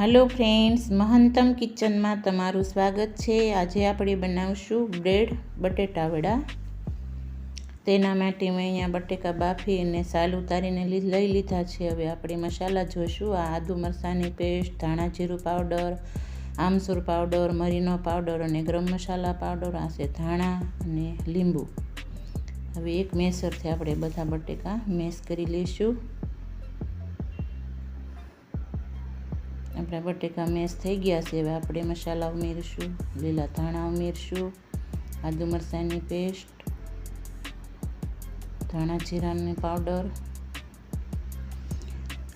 હાલો friends મહંતમ કિચનમાં તમારું સ્વાગત છે. આજે આપણે બનાવશું બ્રેડ બટેટા વડા. તેના માટે મેં અહીંયા બટેકા બાફી અને સાલ ઉતારીને લઈ લીધા છે. હવે આપણે મસાલા જોઈશું આ આદુ મરચાંની પેસ્ટ ધાણા જીરું પાવડર, આમસૂર પાવડર, મરીનો પાવડર અને ગરમ મસાલા પાવડર, આ છે ધાણા અને લીંબુ. હવે એક મેસરથી આપણે બધા બટેકા મેસ કરી લઈશું. આપણા બટેકા મેશ થઈ ગયા છે. હવે આપણે મસાલા ઉમેરીશું, લીલા ધાણા ઉમેરશું, આદુ મરચાંની પેસ્ટ, ધાણા જીરાની પાવડર,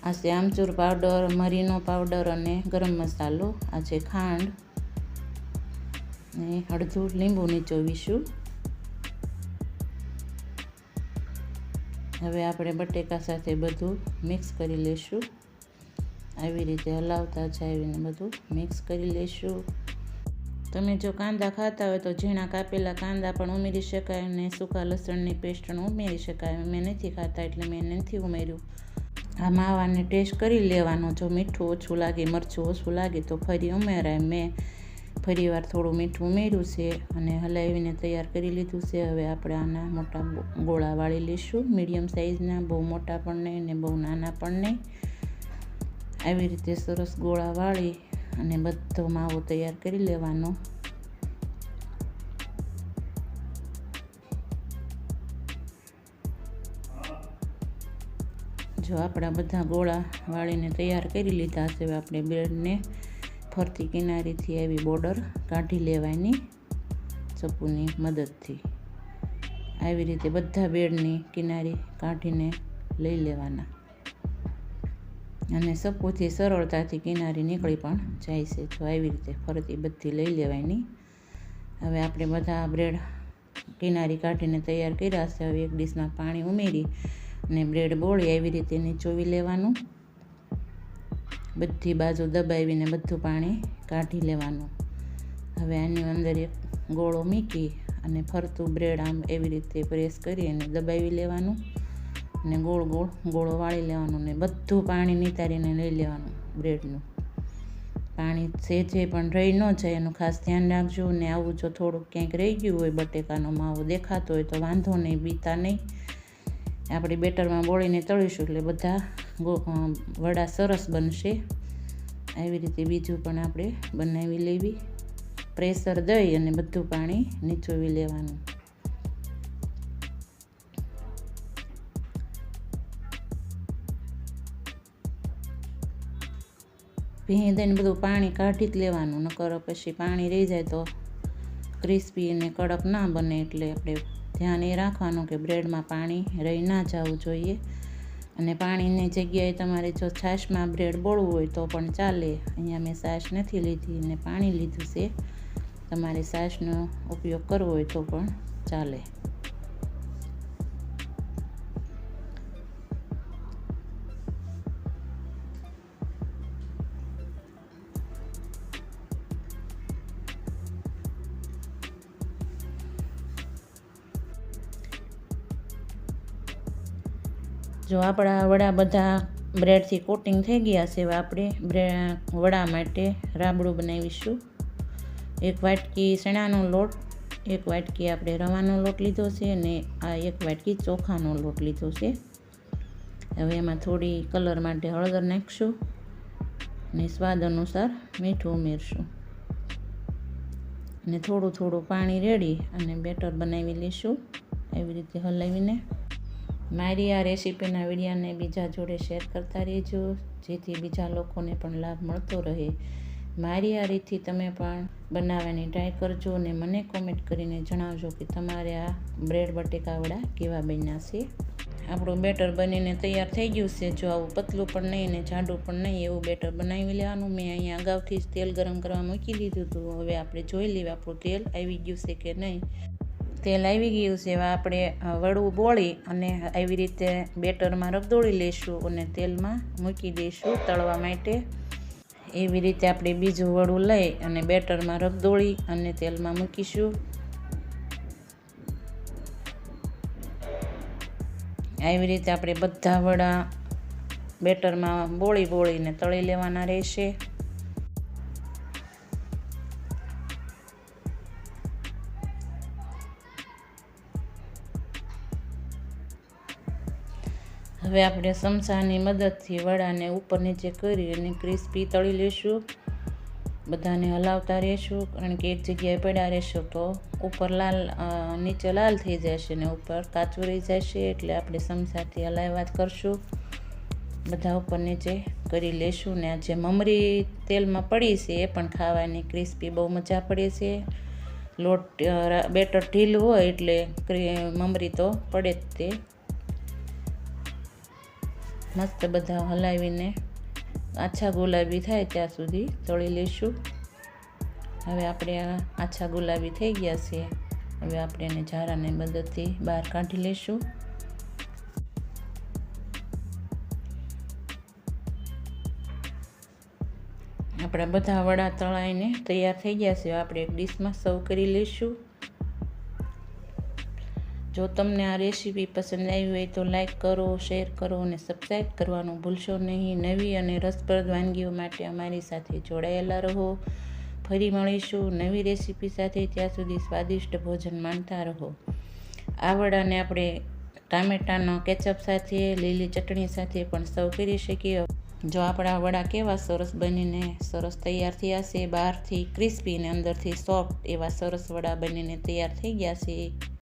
આ છે આમચૂર પાવડર, મરીનો પાવડર અને ગરમ મસાલો, આ છે ખાંડ, ને અડધું લીંબુ નીચોવીશું. હવે આપણે બટેકા સાથે બધું મિક્સ કરી લઈશું આવી રીતે હલાવતા જાવીને બધું મિક્સ કરી લઈશું તમે જો કાંદા ખાતા હોય તો ઝીણા કાપેલા કાંદા પણ ઉમેરી શકાય અને સૂકા લસણની પેસ્ટ પણ ઉમેરી શકાય. મેં નથી ખાતા એટલે મેં નથી ઉમેર્યું. આ માવાને ટેસ્ટ કરી લેવાનો. જો મીઠું ઓછું લાગે, મરચું ઓછું લાગે તો ફરી ઉમેરાય. મેં ફરી વાર થોડું મીઠું ઉમેર્યું છે અને હલાવીને તૈયાર કરી લીધું છે. હવે આપણે આના મોટા ગોળા વાળી લઈશું મીડિયમ સાઇઝના બહુ મોટા પણ નહીં ને બહુ નાના પણ નહીં. આવી રીતે સરસ ગોળા વાળી અને બધો માવો તૈયાર કરી લેવાનો. જો આપણા બધા ગોળા વાળીને તૈયાર કરી લીધા છે, હવે આપણે બ્રેડને ફરતી કિનારીથી આવી બોર્ડર કાઢી લેવાની ચપ્પુની મદદથી. આવી રીતે બધા બેડની કિનારી કાઢીને લઈ લેવાના. અને સપોથી સરળતાથી કિનારી નીકળી પણ જાય છે. જો આવી રીતે ફરતી બધી લઈ લેવાની. હવે આપણે બધા બ્રેડ કિનારી કાઢીને તૈયાર કર્યા છે. હવે એક ડીશમાં પાણી ઉમેરી અને બ્રેડ બોળી આવી રીતે નીચોવી લેવાનું. બધી બાજુ દબાવીને બધું પાણી કાઢી લેવાનું. હવે આની અંદર એક ગોળો મૂકી અને ફરતું બ્રેડ આમ એવી રીતે પ્રેસ કરી અને દબાવી લેવાનું. અને ગોળ ગોળ, ગોળો વાળી લેવાનો ને બધું પાણી નિતારીને લઈ લેવાનું બ્રેડનું. પાણી સેજે પણ રહી ન જાય એનું ખાસ ધ્યાન રાખજો ને આવું જો થોડુંક ક્યાંક રહી ગયું હોય, બટેકાનો માવો દેખાતો હોય તો વાંધો નહીં, બીતા નહીં. આપણે બેટરમાં બોળીને તળીશું એટલે બધા વડા સરસ બનશે. આવી રીતે બીજું પણ આપણે બનાવી લેવી. પ્રેશર દઈ અને બધું પાણી નીચોવી લેવાનું. ભીંઈ દઈને બધું પાણી કાઢી જ લેવાનું, નકર પછી પાણી રહી જાય તો ક્રિસ્પી અને કડક ના બને એટલે આપણે ધ્યાન એ રાખવાનું કે બ્રેડમાં પાણી રહી ના જવું જોઈએ. અને પાણીની જગ્યાએ તમારે જો છાશમાં બ્રેડ બોળવું હોય તો પણ ચાલે. અહીંયા મેં છાશ નથી લીધી અને પાણી લીધું છે. તમારે છાશનો ઉપયોગ કરવો હોય તો પણ ચાલે. જો આપણા વડા બધા બ્રેડથી કોટિંગ થઈ ગયા છે આપણે વડા માટે રાબડું બનાવીશું. એક વાટકી ચણાનો લોટ, એક વાટકી આપણે રવાનો લોટ લીધો છે અને આ એક વાટકી ચોખાનો લોટ લીધો છે. હવે એમાં થોડી કલર માટે હળદર નાખીશું અને સ્વાદ અનુસાર મીઠું ઉમેરશું. અને થોડું થોડું પાણી રેડી અને બેટર બનાવી લઈશું. એવી રીતે હલાવીને મારી આ રેસીપીના વિડીયાને બીજા જોડે શેર કરતા રહેજો, જેથી બીજા લોકોને પણ લાભ મળતો રહે. મારી આ રીતથી તમે પણ બનાવવાની ટ્રાય કરજો અને મને કોમેન્ટ કરીને જણાવજો કે તમારે આ બ્રેડ બટેકા વડા કેવા બન્યા છે. આપણું બેટર બનીને તૈયાર થઈ ગયું છે. જો આવું પતલું પણ નહીં ને જાડું પણ નહીં એવું બેટર બનાવી લેવાનું. મેં અહીંયા અગાઉથી જ તેલ ગરમ કરવા મૂકી દીધું હતું. હવે આપણે જોઈ લઈએ આપણું તેલ આવી ગયું છે કે નહીં. તેલ આવી ગયું છે, એવા આપણે વડું બોળી અને આવી રીતે બેટરમાં રગદોળી લઈશું અને તેલમાં મૂકી દઈશું તળવા માટે. એવી રીતે આપણે બીજું વડું લઈ અને બેટરમાં રગદોળી અને તેલમાં મૂકીશું. આવી રીતે આપણે બધા વડા બેટરમાં બોળી બોળીને તળી લેવાના રહેશે. હવે આપણે ચમચાની મદદથી વડાને ઉપર નીચે કરી અને ક્રિસ્પી તળી લઈશું બધાને હલાવતા રહેશું, કારણ કે એક જગ્યાએ પડ્યા રહેશું તો ઉપર લાલ નીચે લાલ થઈ જશે ને ઉપર કાચું રહી જશે, એટલે આપણે ચમચાથી હલાવ્યા જ કરશું. બધા ઉપર નીચે કરી લેશું ને જે મમરી તેલમાં પડી છે એ પણ ખાવાની ક્રિસ્પી બહુ મજા પડે છે. લોટ બેટર ઢીલું હોય એટલે મમરી તો પડે જ તે. મસ્ત બધા હલાવીને આછા ગુલાબી થાય ત્યાં સુધી તળી લઈશું. હવે આપણે આછા ગુલાબી થઈ ગયા છે. હવે આપણે એને ઝારાને મદદથી બહાર કાઢી લઈશું. આપણા બધા વડા તળાઈને તૈયાર થઈ ગયા છે. આપણે એક ડીશમાં સર્વ કરી લઈશું. જો તમને આ રેસીપી પસંદ આવી હોય તો લાઈક કરો, શેર કરો અને સબસ્ક્રાઈબ કરવાનું ભૂલશો નહીં. નવી અને રસપ્રદ વાનગીઓ માટે અમારી સાથે જોડાયેલા રહો. ફરી મળીશું નવી રેસીપી સાથે. ત્યાં સુધી સ્વાદિષ્ટ ભોજન માણતા રહો. આ વડાને આપણે ટામેટાનો કેચઅપ સાથે, લીલી ચટણી સાથે પણ સર્વ કરી શકીએ. જો આપણા વડા કેવા સરસ બનીને સરસ તૈયાર થયા છે, બહારથી ક્રિસ્પી અને અંદરથી સોફ્ટ એવા સરસ વડા બનીને તૈયાર થઈ ગયા છે.